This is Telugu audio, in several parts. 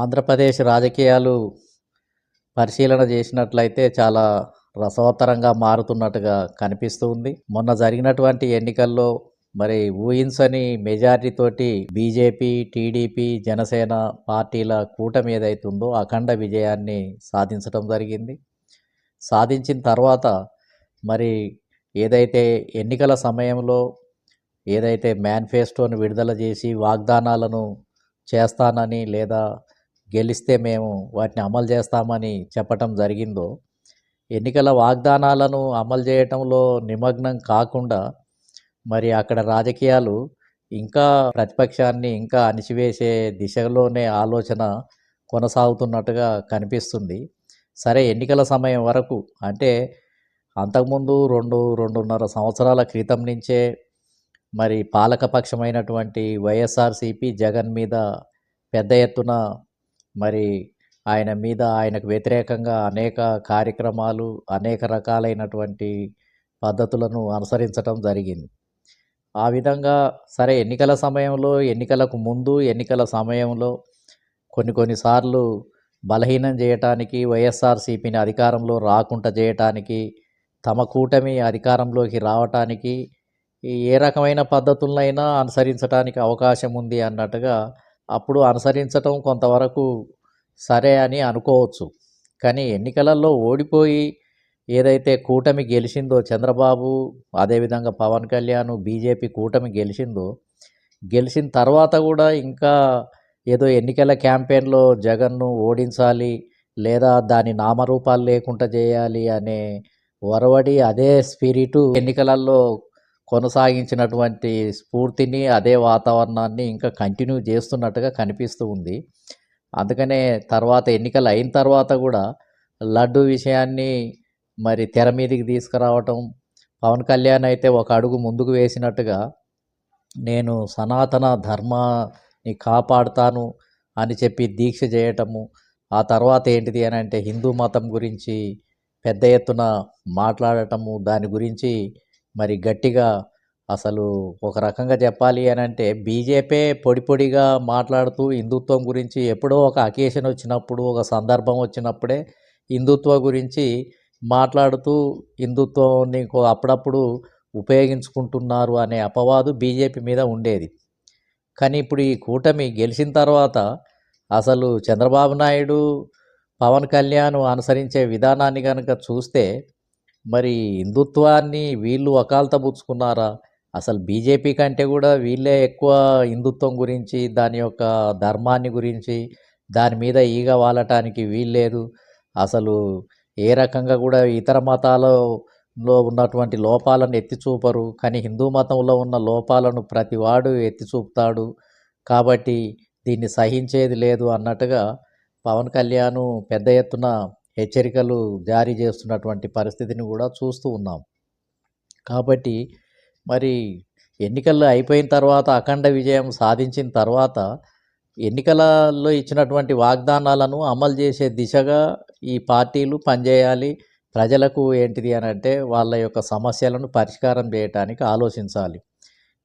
ఆంధ్రప్రదేశ్ రాజకీయాలు పరిశీలన చేసినట్లయితే చాలా రసవత్తరంగా మారుతున్నట్టుగా కనిపిస్తూ ఉంది. మొన్న జరిగినటువంటి ఎన్నికల్లో మరి ఊహించని మెజారిటీతోటి బీజేపీ టీడీపీ జనసేన పార్టీల కూటమి ఏదైతుందో అఖండ విజయాన్ని సాధించడం జరిగింది. సాధించిన తర్వాత మరి ఏదైతే ఎన్నికల సమయంలో ఏదైతే మేనిఫెస్టోను విడుదల చేసి వాగ్దానాలను చేస్తానని లేదా గెలిస్తే మేము వాటిని అమలు చేస్తామని చెప్పటం జరిగిందో ఎన్నికల వాగ్దానాలను అమలు చేయటంలో నిమగ్నం కాకుండా మరి అక్కడ రాజకీయాలు ఇంకా ప్రతిపక్షాన్ని ఇంకా అణిచివేసే దిశలోనే ఆలోచన కొనసాగుతున్నట్టుగా కనిపిస్తుంది. సరే ఎన్నికల సమయం వరకు అంటే అంతకుముందు రెండు రెండున్నర సంవత్సరాల క్రితం నుంచే మరి పాలకపక్షమైనటువంటి వైఎస్ఆర్సీపీ జగన్ మీద పెద్ద ఎత్తున మరి ఆయన మీద ఆయనకు వ్యతిరేకంగా అనేక కార్యక్రమాలు అనేక రకాలైనటువంటి పద్ధతులను అనుసరించడం జరిగింది. ఆ విధంగా సరే ఎన్నికల సమయంలో ఎన్నికలకు ముందు ఎన్నికల సమయంలో కొన్ని కొన్నిసార్లు బలహీనం చేయటానికి వైఎస్ఆర్సీపీని అధికారంలో రాకుండా చేయటానికి తమ కూటమి అధికారంలోకి రావటానికి ఏ రకమైన పద్ధతులనైనా అనుసరించడానికి అవకాశం ఉంది అన్నట్టుగా అప్పుడు అనుసరించటం కొంతవరకు సరే అని అనుకోవచ్చు. కానీ ఎన్నికలలో ఓడిపోయి ఏదైతే కూటమి గెలిచిందో చంద్రబాబు అదేవిధంగా పవన్ కళ్యాణ్ బీజేపీ కూటమి గెలిచిందో గెలిచిన తర్వాత కూడా ఇంకా ఏదో ఎన్నికల క్యాంపెయిన్లో జగన్ను ఓడించాలి లేదా దాని నామరూపాలు లేకుండా చేయాలి అనే ఒరవడి అదే స్పిరిటు ఎన్నికలలో కొనసాగించినటువంటి స్ఫూర్తిని అదే వాతావరణాన్ని ఇంకా కంటిన్యూ చేస్తున్నట్టుగా కనిపిస్తూ ఉంది. అందుకనే తర్వాత ఎన్నికలు అయిన తర్వాత కూడా లడ్డు విషయాన్ని మరి తెర మీదకి తీసుకురావటం పవన్ కళ్యాణ్ అయితే ఒక అడుగు ముందుకు వేసినట్టుగా నేను సనాతన ధర్మాన్ని కాపాడుతాను అని చెప్పి దీక్ష చేయటము ఆ తర్వాత ఏంటిది అని అంటే హిందూ మతం గురించి పెద్ద ఎత్తున మాట్లాడటము దాని గురించి మరి గట్టిగా అసలు ఒక రకంగా చెప్పాలి అని అంటే బీజేపీ పొడి పొడిగా మాట్లాడుతూ హిందుత్వం గురించి ఎప్పుడో ఒక అకేషన్ వచ్చినప్పుడు ఒక సందర్భం వచ్చినప్పుడే హిందుత్వ గురించి మాట్లాడుతూ హిందుత్వాన్ని అప్పుడప్పుడు ఉపయోగించుకుంటున్నారు అనే అపవాదు బీజేపీ మీద ఉండేది. కానీ ఇప్పుడు ఈ కూటమి గెలిచిన తర్వాత అసలు చంద్రబాబు నాయుడు పవన్ కళ్యాణ్ అనుసరించే విధానాన్ని కనుక చూస్తే మరి హిందుత్వాన్ని వీళ్ళు వకాల్త పుచ్చుకున్నారా? అసలు బీజేపీ కంటే కూడా వీళ్ళే ఎక్కువ హిందుత్వం గురించి దాని యొక్క ధర్మాన్ని గురించి దాని మీద ఈగ వాలటానికి వీల్లేదు. అసలు ఏ రకంగా కూడా ఇతర మతాలలో ఉన్నటువంటి లోపాలను ఎత్తి చూపరు. కానీ హిందూ మతంలో ఉన్న లోపాలను ప్రతివాడు ఎత్తి చూపుతాడు. కాబట్టి దీన్ని సహించేది లేదు అన్నట్టుగా పవన్ కళ్యాణ్ పెద్ద ఎత్తున హెచ్చరికలు జారీ చేస్తున్నటువంటి పరిస్థితిని కూడా చూస్తూ ఉన్నాం. కాబట్టి మరి ఎన్నికల్లో అయిపోయిన తర్వాత అఖండ విజయం సాధించిన తర్వాత ఎన్నికలలో ఇచ్చినటువంటి వాగ్దానాలను అమలు చేసే దిశగా ఈ పార్టీలు పనిచేయాలి. ప్రజలకు ఏంటిది అని అంటే వాళ్ళ యొక్క సమస్యలను పరిష్కారం చేయడానికి ఆలోచించాలి.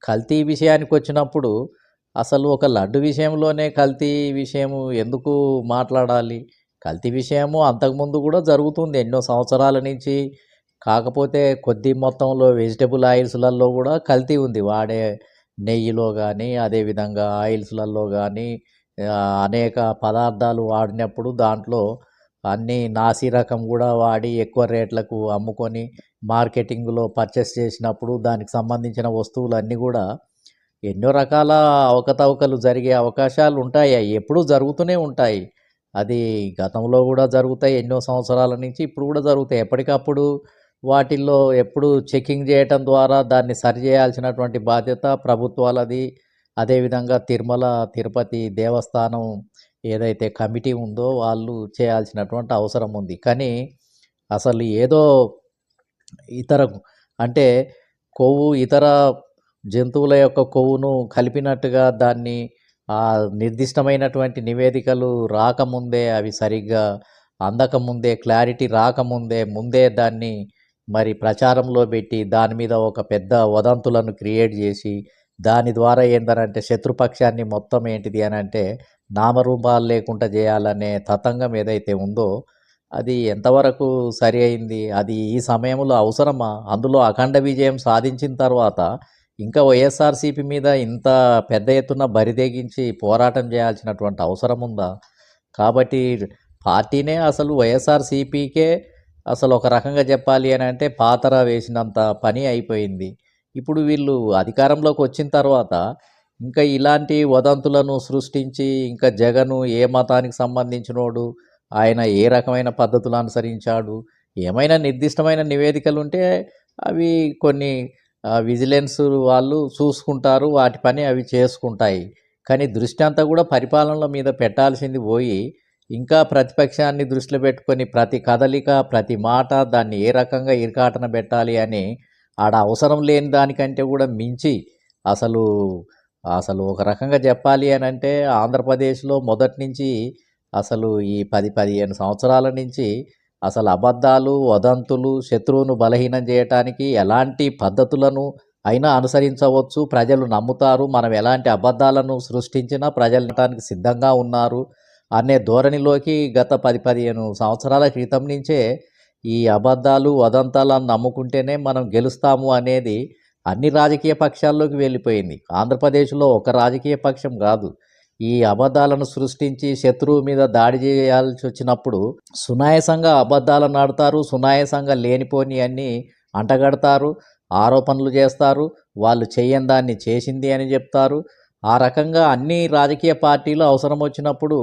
కల్తీ విషయానికి వచ్చినప్పుడు అసలు ఒక లడ్డు విషయంలోనే కల్తీ విషయము ఎందుకు మాట్లాడాలి? కల్తీ విషయము అంతకుముందు కూడా జరుగుతుంది. ఎన్నో సంవత్సరాల నుంచి కాకపోతే కొద్ది మొత్తంలో వెజిటబుల్ ఆయిల్స్లలో కూడా కల్తీ ఉంది. వాడే నెయ్యిలో కానీ అదేవిధంగా ఆయిల్స్లలో కానీ అనేక పదార్థాలు వాడినప్పుడు దాంట్లో అన్నీ నాసి రకం కూడా వాడి ఎక్కువ రేట్లకు అమ్ముకొని మార్కెటింగ్లో పర్చేస్ చేసినప్పుడు దానికి సంబంధించిన వస్తువులు అన్నీ కూడా ఎన్నో రకాల అవకతవకలు జరిగే అవకాశాలు ఉంటాయి. అవి ఎప్పుడూ జరుగుతూనే ఉంటాయి. అది గతంలో కూడా జరుగుతాయి ఎన్నో సంవత్సరాల నుంచి ఇప్పుడు కూడా జరుగుతాయి. ఎప్పటికప్పుడు వాటిల్లో ఎప్పుడు చెకింగ్ చేయటం ద్వారా దాన్ని సరిచేయాల్సినటువంటి బాధ్యత ప్రభుత్వాలది. అదేవిధంగా తిరుమల తిరుపతి దేవస్థానం ఏదైతే కమిటీ ఉందో వాళ్ళు చేయాల్సినటువంటి అవసరం ఉంది. కానీ అసలు ఏదో ఇతర అంటే కొవ్వు ఇతర జంతువుల యొక్క కొవ్వును కలిపినట్టుగా దాన్ని ఆ నిర్దిష్టమైనటువంటి నివేదికలు రాకముందే అవి సరిగ్గా అందకముందే క్లారిటీ రాకముందే ముందే దాన్ని మరి ప్రచారంలో పెట్టి దాని మీద ఒక పెద్ద వదంతులను క్రియేట్ చేసి దాని ద్వారా ఏందనంటే శత్రుపక్షాన్ని మొత్తం ఏంటిది అని అంటే నామరూపాలు లేకుండా చేయాలనే తతంగం ఏదైతే ఉందో అది ఎంతవరకు సరి అయింది అది ఈ సమయంలో అవసరమా? అందులో అఖండ విజయం సాధించిన తర్వాత ఇంకా వైఎస్ఆర్సీపీ మీద ఇంత పెద్ద ఎత్తున బరితెగించి పోరాటం చేయాల్సినటువంటి అవసరం ఉందా? కాబట్టి పార్టీనే అసలు వైఎస్ఆర్సీపీకే అసలు ఒక రకంగా చెప్పాలి అని అంటే పాతర వేసినంత పని అయిపోయింది. ఇప్పుడు వీళ్ళు అధికారంలోకి వచ్చిన తర్వాత ఇంకా ఇలాంటి వదంతులను సృష్టించి ఇంకా జగను ఏ మతానికి సంబంధించినోడు ఆయన ఏ రకమైన పద్ధతులు అనుసరించాడు ఏమైనా నిర్దిష్టమైన నివేదికలు ఉంటే అవి కొన్ని విజిలెన్స్ వాళ్ళు చూసుకుంటారు వాటి పని అవి చేసుకుంటాయి. కానీ దృష్టి అంతా కూడా పరిపాలనల మీద పెట్టాల్సింది పోయి ఇంకా ప్రతిపక్షాన్ని దృష్టిలో పెట్టుకొని ప్రతి కదలిక ప్రతి మాట దాన్ని ఏ రకంగా ఇరకాటన పెట్టాలి అని ఆడ అవసరం లేని దానికంటే కూడా మించి అసలు అసలు ఒక రకంగా చెప్పాలి అని అంటే ఆంధ్రప్రదేశ్లో మొదటి నుంచి అసలు ఈ పది పదిహేను సంవత్సరాల నుంచి అసలు అబద్ధాలు వదంతులు శత్రువును బలహీనం చేయటానికి ఎలాంటి పద్ధతులను అయినా అనుసరించవచ్చు. ప్రజలు నమ్ముతారు. మనం ఎలాంటి అబద్ధాలను సృష్టించినా ప్రజలు వినటానికి సిద్ధంగా ఉన్నారు అనే ధోరణిలోకి గత పది పదిహేను సంవత్సరాల క్రితం నుంచే ఈ అబద్ధాలు వదంతాలను నమ్ముకుంటేనే మనం గెలుస్తాము అనేది అన్ని రాజకీయ పక్షాల్లోకి వెళ్ళిపోయింది. ఆంధ్రప్రదేశ్లో ఒక రాజకీయ పక్షం కాదు. ఈ అబద్ధాలను సృష్టించి శత్రువు మీద దాడి చేయాల్సి వచ్చినప్పుడు సునాయసంగా అబద్ధాలను ఆడతారు సునాయసంగా లేనిపోని అన్నీ అంటగడతారు ఆరోపణలు చేస్తారు వాళ్ళు చేయని దాన్ని చేసింది అని చెప్తారు. ఆ రకంగా అన్ని రాజకీయ పార్టీలు అవసరం వచ్చినప్పుడు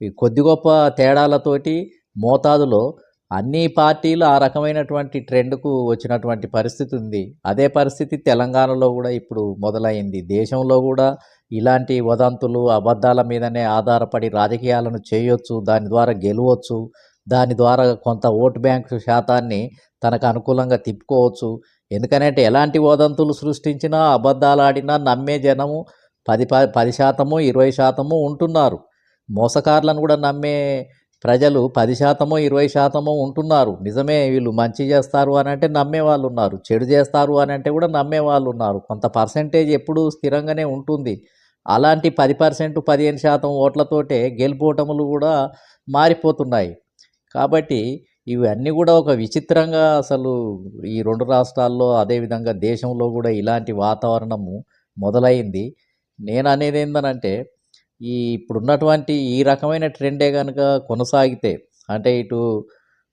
ఈ కొద్ది గొప్ప తేడాలతోటి మోతాదులో అన్ని పార్టీలు ఆ రకమైనటువంటి ట్రెండ్కు వచ్చినటువంటి పరిస్థితి ఉంది. అదే పరిస్థితి తెలంగాణలో కూడా ఇప్పుడు మొదలైంది. దేశంలో కూడా ఇలాంటి వదంతులు అబద్ధాల మీదనే ఆధారపడి రాజకీయాలను చేయొచ్చు దాని ద్వారా గెలవచ్చు దాని ద్వారా కొంత ఓటు బ్యాంక్ శాతాన్ని తనకు అనుకూలంగా తిప్పుకోవచ్చు. ఎందుకనంటే ఎలాంటి వదంతులు సృష్టించినా అబద్ధాలు ఆడినా నమ్మే జనము పది ప పది శాతము ఇరవై శాతము ఉంటున్నారు. మోసకారులను కూడా నమ్మే ప్రజలు పది శాతమో ఇరవై శాతమో ఉంటున్నారు. నిజమే వీళ్ళు మంచి చేస్తారు అని అంటే నమ్మే వాళ్ళు ఉన్నారు. చెడు చేస్తారు అని అంటే కూడా నమ్మే వాళ్ళు ఉన్నారు. కొంత పర్సెంటేజ్ ఎప్పుడూ స్థిరంగానే ఉంటుంది. అలాంటి పది పర్సెంట్ పదిహేను శాతం ఓట్లతోటే గెలుపోటములు కూడా మారిపోతున్నాయి. కాబట్టి ఇవన్నీ కూడా ఒక విచిత్రంగా అసలు ఈ రెండు రాష్ట్రాల్లో అదేవిధంగా దేశంలో కూడా ఇలాంటి వాతావరణము మొదలైంది. నేను అనేది ఏంటనంటే ఈ ఇప్పుడున్నటువంటి ఈ రకమైన ట్రెండే కనుక కొనసాగితే అంటే ఇటు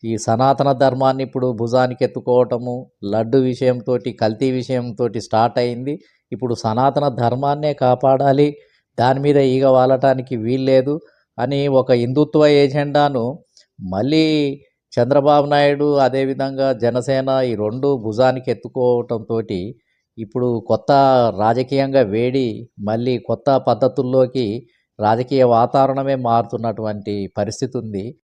ఈ సనాతన ధర్మాన్ని ఇప్పుడు భుజానికి ఎత్తుకోవటము లడ్డు విషయంతో కల్తీ విషయంతో స్టార్ట్ అయింది. ఇప్పుడు సనాతన ధర్మాన్నే కాపాడాలి దాని మీద ఈగ వాలటానికి వీల్లేదు అని ఒక హిందుత్వ ఏజెండాను మళ్ళీ చంద్రబాబు నాయుడు అదేవిధంగా జనసేన ఈ రెండు భుజానికి ఎత్తుకోవటంతో ఇప్పుడు కొత్త రాజకీయంగా వేడి మళ్ళీ కొత్త పద్ధతుల్లోకి రాజకీయ వాతావరణమే మారుతున్నటువంటి పరిస్థితి ఉంది.